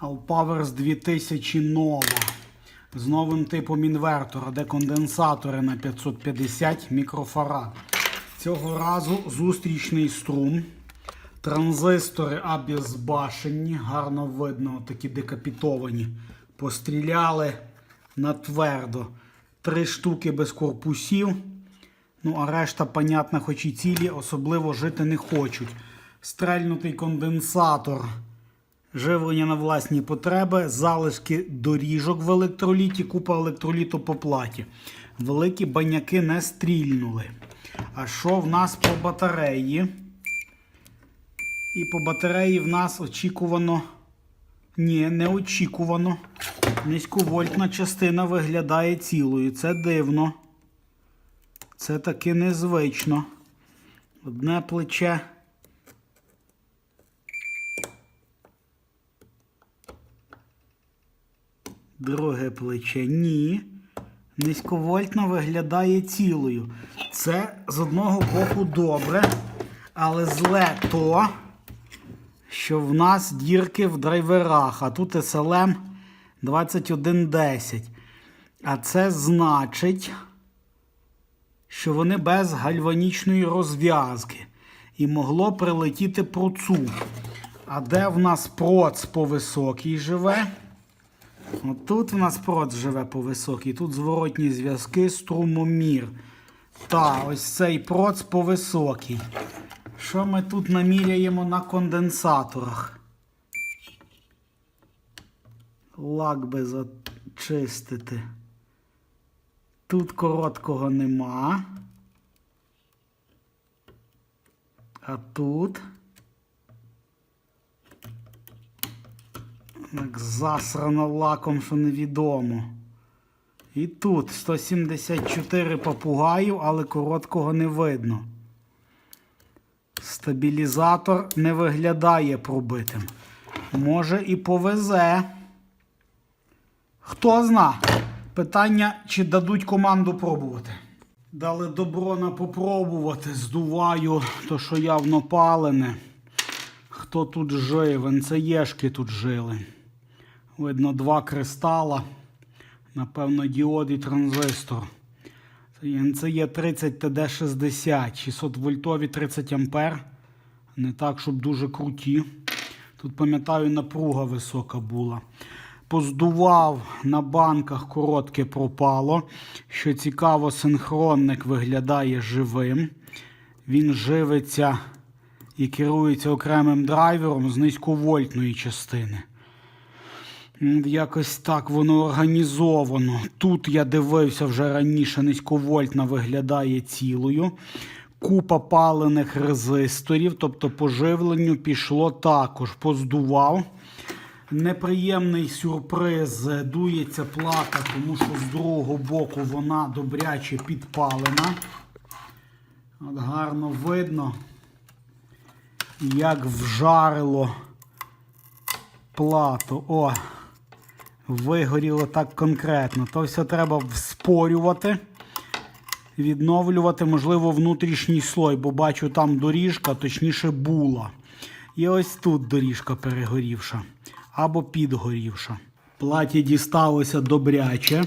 Alpowers 2000 Nova з новим типом інвертора, де конденсатори на 550 мікрофарад. Цього разу зустрічний струм. Транзистори обезбашені, гарно видно, такі декапітовані. Постріляли на твердо. Три штуки без корпусів. Ну, а решта, понятно, хоч і цілі, особливо жити не хочуть. Стрельнутий конденсатор, живлення на власні потреби, залишки доріжок в електроліті, купа електроліту по платі. Великі баняки не стрільнули. А що в нас по батареї? І по батареї в нас очікувано. Ні, не очікувано. Низьковольтна частина виглядає цілою. Це дивно. Це таки незвично. Одне плече. Друге плече. Ні. Низьковольтна виглядає цілою. Це з одного боку добре, але зле то, що в нас дірки в драйверах, а тут SLM 2110. А це значить, що вони без гальванічної розв'язки. І могло прилетіти процу. А де в нас проц по високій живе? Отут в нас проц живе по високій. Тут зворотні зв'язки, струмомір. Та, ось цей проц по високій. Що ми тут наміряємо на конденсаторах? Лак би зачистити. Тут короткого нема. А тут. Так засрано лаком, що невідомо. І тут 174 попугаю, але короткого не видно. Стабілізатор не виглядає пробитим. Може і повезе. Хто зна? Питання, чи дадуть команду пробувати. Дали добро на попробувати. Здуваю то, що явно палене. Хто тут жив? НЦЄшки тут жили. Видно, два кристала. Напевно, діод і транзистор. Це НЦЄ 30 ТД60, 600 вольтові 30 ампер. Не так, щоб дуже круті. Тут, пам'ятаю, напруга висока була. Поздував на банках коротке пропало. Що цікаво, синхронник виглядає живим. Він живиться і керується окремим драйвером з низьковольтної частини. Якось так воно організовано. Тут я дивився вже раніше, низьковольтна виглядає цілою. Купа палених резисторів, тобто по живленню пішло також, поздував. Неприємний сюрприз, дується плата, тому що з другого боку вона добряче підпалена. От гарно видно, як вжарило плату. О, вигоріло так конкретно. То все треба вспорювати, відновлювати, можливо, внутрішній слой, бо бачу, там доріжка, точніше, була. І ось тут доріжка перегорівша або підгорівша. Платі дісталося добряче.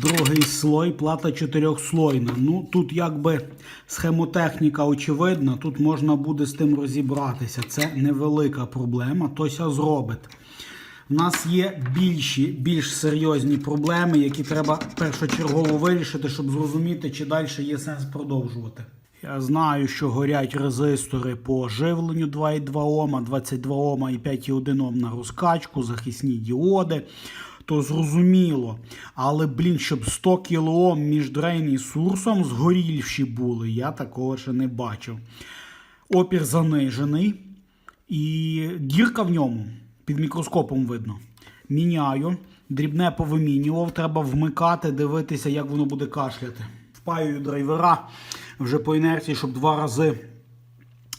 Другий слой, плата чотирьохслойна. Ну, тут якби схемотехніка очевидна, тут можна буде з тим розібратися. Це невелика проблема, тося зробить. У нас є більші, більш серйозні проблеми, які треба першочергово вирішити, щоб зрозуміти, чи далі є сенс продовжувати. Я знаю, що горять резистори по живленню 2,2 Ома, 22 Ома і 5,1 Ом на розкачку, захисні діоди. То зрозуміло. Але, блін, щоб 100 кОм між дрейн і сурсом згорівші були, я такого ще не бачив. Опір занижений. І дірка в ньому під мікроскопом видно. Міняю. Дрібне повимінював, треба вмикати, дивитися, як воно буде кашляти. Впаюю драйвера вже по інерції, щоб два рази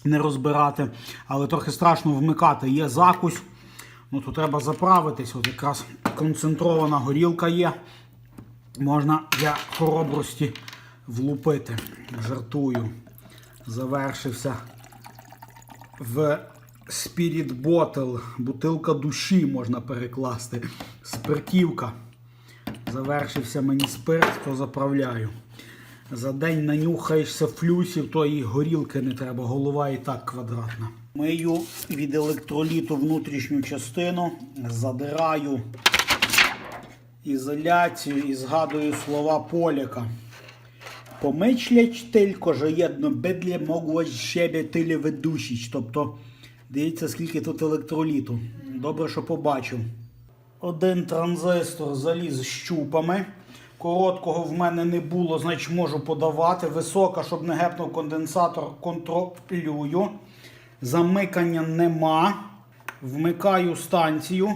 не розбирати. Але трохи страшно вмикати. Є закусь. Ну, то треба заправитись. От якраз концентрована горілка є. Можна для хоробрості влупити. Жартую. Завершився в Spirit Bottle, бутилка душі можна перекласти. Спиртівка. Завершився мені спирт, то заправляю. За день нанюхаєшся флюсів, то і горілки не треба, голова і так квадратна. Мию від електроліту внутрішню частину, задираю ізоляцію і згадую слова поляка. Помишлять тільки, що єдно бедлє могло з себе тилі видушіч. Тобто, дивіться, скільки тут електроліту. Добре, що побачив. Один транзистор заліз щупами. Короткого в мене не було, значить можу подавати. Висока, щоб не гепнув конденсатор, контролюю. Замикання нема. Вмикаю станцію.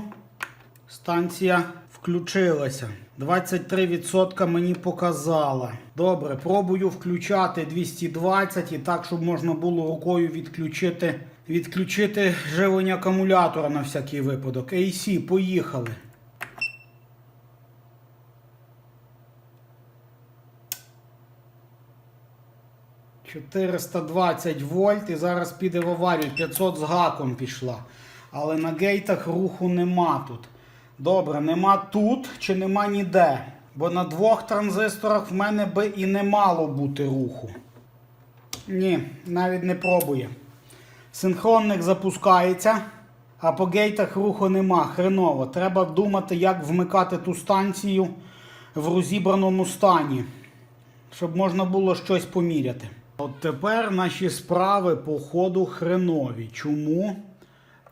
Станція включилася. 23% мені показала. Добре, пробую включати 220 і так, щоб можна було рукою відключити, відключити живлення акумулятора на всякий випадок. AC, поїхали. – 420 вольт і зараз піде в аварію. 500 з гаком пішла. Але на гейтах руху нема тут. Добре, нема тут чи нема ніде. Бо на двох транзисторах в мене би і не мало бути руху. Ні, навіть не пробує. Синхронник запускається, а по гейтах руху нема. Хреново. Треба думати, як вмикати ту станцію в розібраному стані, щоб можна було щось поміряти. От тепер наші справи по ходу хренові. Чому?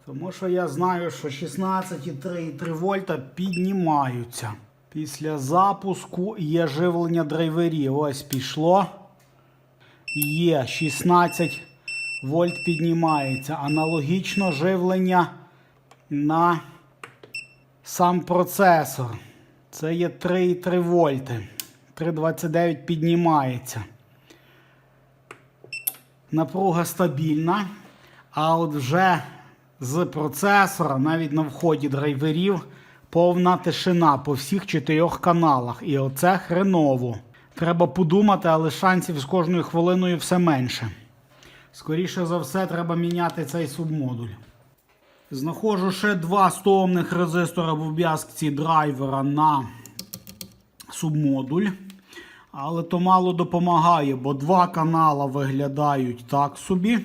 Тому що я знаю, що 16,3 вольта піднімаються. Після запуску є живлення драйверів. Ось пішло. Є 16 вольт піднімається. Аналогічно живлення на сам процесор. Це є 3,3 вольти. 3,29 піднімається. Напруга стабільна. А от вже з процесора, навіть на вході драйверів, повна тишина по всіх чотирьох каналах. І оце хреново. Треба подумати, але шансів з кожною хвилиною все менше. Скоріше за все, треба міняти цей субмодуль. Знаходжу ще два 100 омних резистора в обв'язці драйвера на субмодуль. Але то мало допомагає, бо два канала виглядають так собі,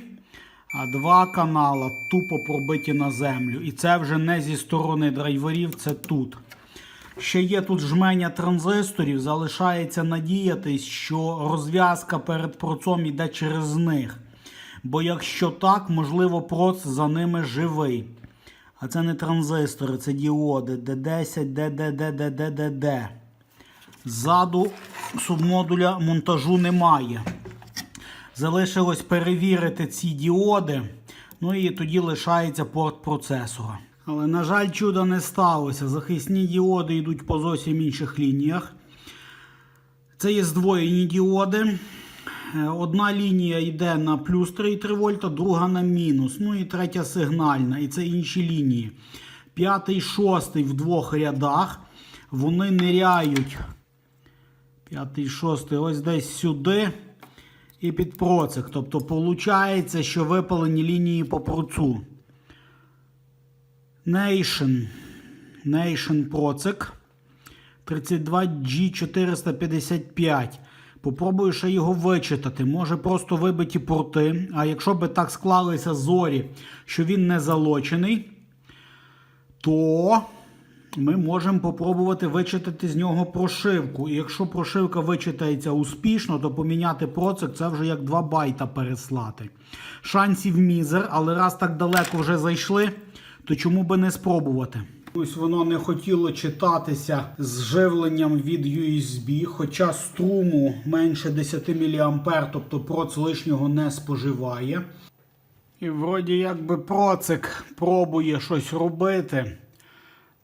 а два канала тупо пробиті на землю. І це вже не зі сторони драйверів, це тут. Ще є тут жменя транзисторів, залишається надіятись, що розв'язка перед процом йде через них. Бо якщо так, можливо, проц за ними живий. А це не транзистори, це діоди D10, DDD. Ззаду субмодуля монтажу немає. Залишилось перевірити ці діоди. Ну і тоді лишається порт процесора. Але, на жаль, чуда не сталося. Захисні діоди йдуть по зовсім інших лініях. Це є здвоєні діоди. Е, Одна лінія йде на плюс 3,3 вольта, друга на мінус. Ну і третя сигнальна. І це інші лінії. П'ятий, шостий в двох рядах. Вони ниряють. П'ятий, шостий, ось десь сюди. І під процик. Тобто, виходить, що випалені лінії по процу. Nation. Nation процик. 32G455. Попробую ще його вичитати. Може просто вибиті порти. А якщо би так склалися зорі, що він не залочений, то ми можемо попробувати вичитати з нього прошивку. І якщо прошивка вичитається успішно, то поміняти процик це вже як 2 байта переслати. Шансів мізер, але раз так далеко вже зайшли, то чому би не спробувати? Ось воно не хотіло читатися з живленням від USB, хоча струму менше 10 мА, тобто проц лишнього не споживає. І вроді якби процик пробує щось робити.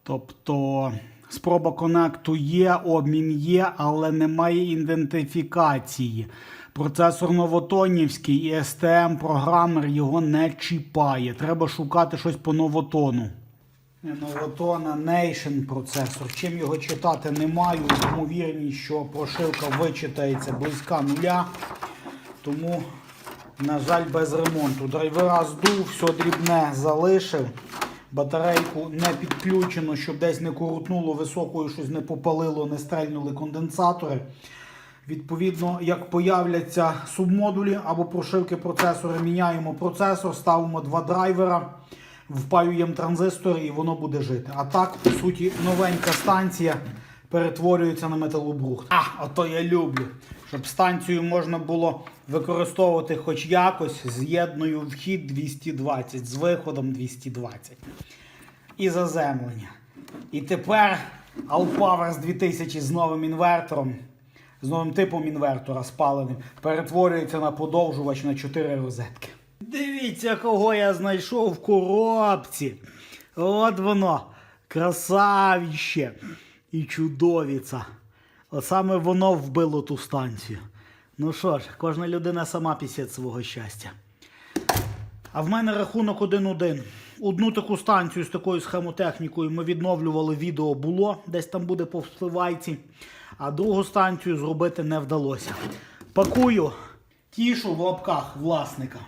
Тобто спроба конекту є, обмін є, але немає ідентифікації. Процесор новотонівський і STM програмер його не чіпає. Треба шукати щось по новотону. Новотона Nation процесор. Чим його читати не маю. Ймовірність, що прошивка вичитається близька нуля. Тому На жаль, без ремонту. Драйвера здув, все дрібне залишив. Батарейку не підключено, щоб десь не коротнуло високою, щось не попалило, не стрельнули конденсатори. Відповідно, як появляться субмодулі або прошивки процесора, міняємо процесор, ставимо два драйвера, впаюємо транзистори і воно буде жити. А так, по суті, новенька станція перетворюється на металобрухт. А, ото я люблю. Щоб станцію можна було використовувати хоч якось, з'єдную вхід 220 з виходом 220 і заземлення. І тепер Allpowers 2000 з новим інвертором, з новим типом інвертора спаленим, перетворюється на подовжувач на 4 розетки. Дивіться, кого я знайшов в коробці. От воно, красавіще і чудовіця. От саме воно вбило ту станцію. Ну що ж, кожна людина сама пісять свого щастя. А в мене рахунок 1-1. Одну таку станцію з такою схемотехнікою ми відновлювали, відео було, десь там буде по впливайці. А другу станцію зробити не вдалося. Пакую, тішу в лапках власника.